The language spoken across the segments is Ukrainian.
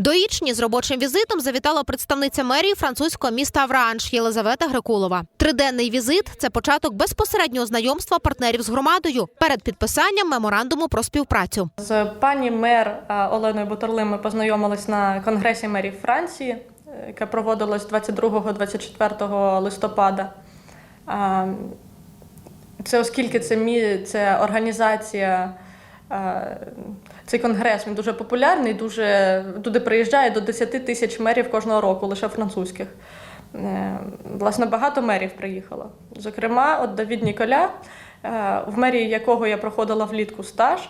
До Ічні з робочим візитом завітала представниця мерії французького міста Авранж Єлизавета Грикулова. Триденний візит це початок безпосереднього знайомства партнерів з громадою перед підписанням меморандуму про співпрацю. З пані мер е, Оленою Бутерлим ми познайомились на конгресі мерів Франції, е, яке проводилось 22-24 листопада. Це оскільки це, мі- це організація, е, цей конгрес він дуже популярний, дуже туди приїжджає до 10 тисяч мерів кожного року, лише французьких. Е, Власне, багато мерів приїхало. Зокрема, от Давід Ніколя, е, в мерії якого я проходила влітку стаж.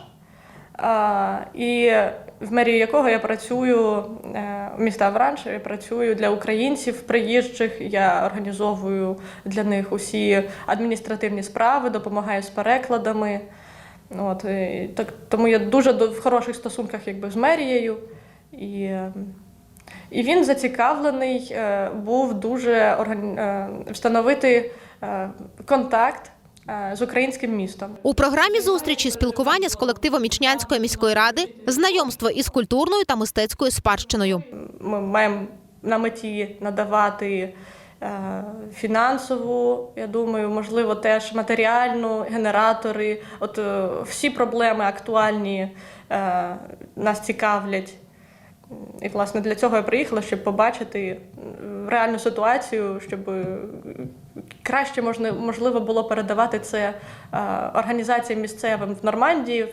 І в мерії якого я працюю е, міста Авранж, я працюю для українців приїжджих. Я організовую для них усі адміністративні справи, допомагаю з перекладами. От, і так, тому я дуже до- в хороших стосунках якби, з мерією. І, і він зацікавлений е, був дуже орган... е, встановити е, контакт з українським містом. У програмі зустрічі спілкування з колективом Ічнянської міської ради, знайомство із культурною та мистецькою спадщиною. ми маємо на меті надавати фінансову, я думаю, можливо, теж матеріальну, генератори. От е, всі проблеми актуальні е, нас цікавлять. І, власне, для цього я приїхала, щоб побачити е, реальну ситуацію, щоб е, краще можливо було передавати це е, організаціям місцевим в Нормандії,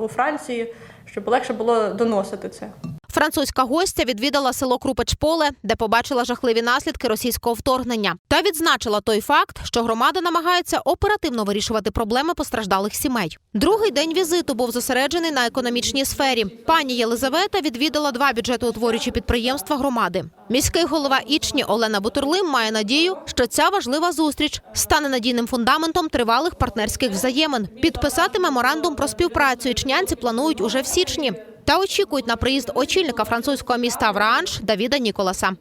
у Франції, щоб легше було доносити це. Французька гостя відвідала село Крупечполе, де побачила жахливі наслідки російського вторгнення, та відзначила той факт, що громада намагається оперативно вирішувати проблеми постраждалих сімей. Другий день візиту був зосереджений на економічній сфері. Пані Єлизавета відвідала два бюджетоутворюючі підприємства громади. Міський голова Ічні Олена Бутурлим має надію, що ця важлива зустріч стане надійним фундаментом тривалих партнерських взаємин. Підписати меморандум про співпрацю ічнянці планують уже в січні. Та очікують на приїзд очільника французького міста Вранж Давіда Ніколаса.